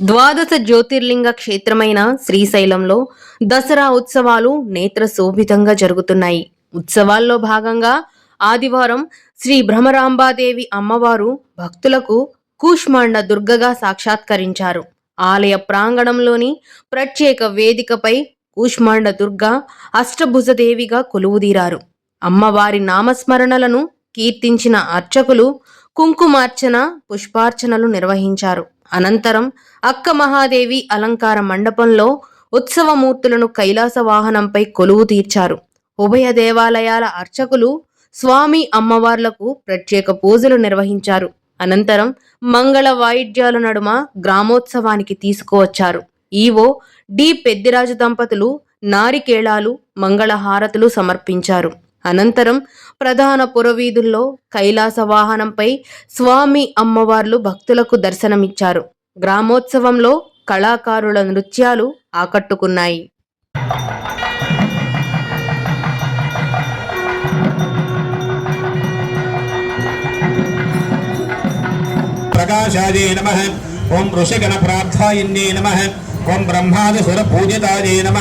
ద్వాదశ జ్యోతిర్లింగ క్షేత్రమైన శ్రీశైలంలో దసరా ఉత్సవాలు నేత్ర శోభితంగా జరుగుతున్నాయి. ఉత్సవాల్లో భాగంగా ఆదివారం శ్రీ భ్రమరాంబాదేవి అమ్మవారు భక్తులకు కూష్మాండ దుర్గగా సాక్షాత్కరించారు. ఆలయ ప్రాంగణంలోని ప్రత్యేక వేదికపై కూష్మాండ దుర్గ అష్టభుజదేవిగా కొలువుదీరారు. అమ్మవారి నామస్మరణలను కీర్తించిన అర్చకులు కుంకుమార్చన పుష్పార్చనలు నిర్వహించారు. అనంతరం అక్క మహాదేవి అలంకార మండపంలో ఉత్సవమూర్తులను కైలాస వాహనంపై కొలువు తీర్చారు. ఉభయ దేవాలయాల అర్చకులు స్వామి అమ్మవార్లకు ప్రత్యేక పూజలు నిర్వహించారు. అనంతరం మంగళ వాయిద్యాల నడుమ గ్రామోత్సవానికి తీసుకువచ్చారు. ఈవో డి పెద్దిరాజు దంపతులు నారికేళాలు మంగళహారతులు సమర్పించారు. అనంతరం ప్రధాన పురవీధుల్లో కైలాస వాహనంపై స్వామి అమ్మవార్లు భక్తులకు దర్శనమిచ్చారు. గ్రామోత్సవంలో కళాకారుల నృత్యాలు ఆకట్టుకున్నాయి. ప్రకాశాయ నమ. ఓం ఋషిగణ ప్రార్థాయిన్యే నమ. ఓం బ్రహ్మాది సుర పూజితాయ నమ.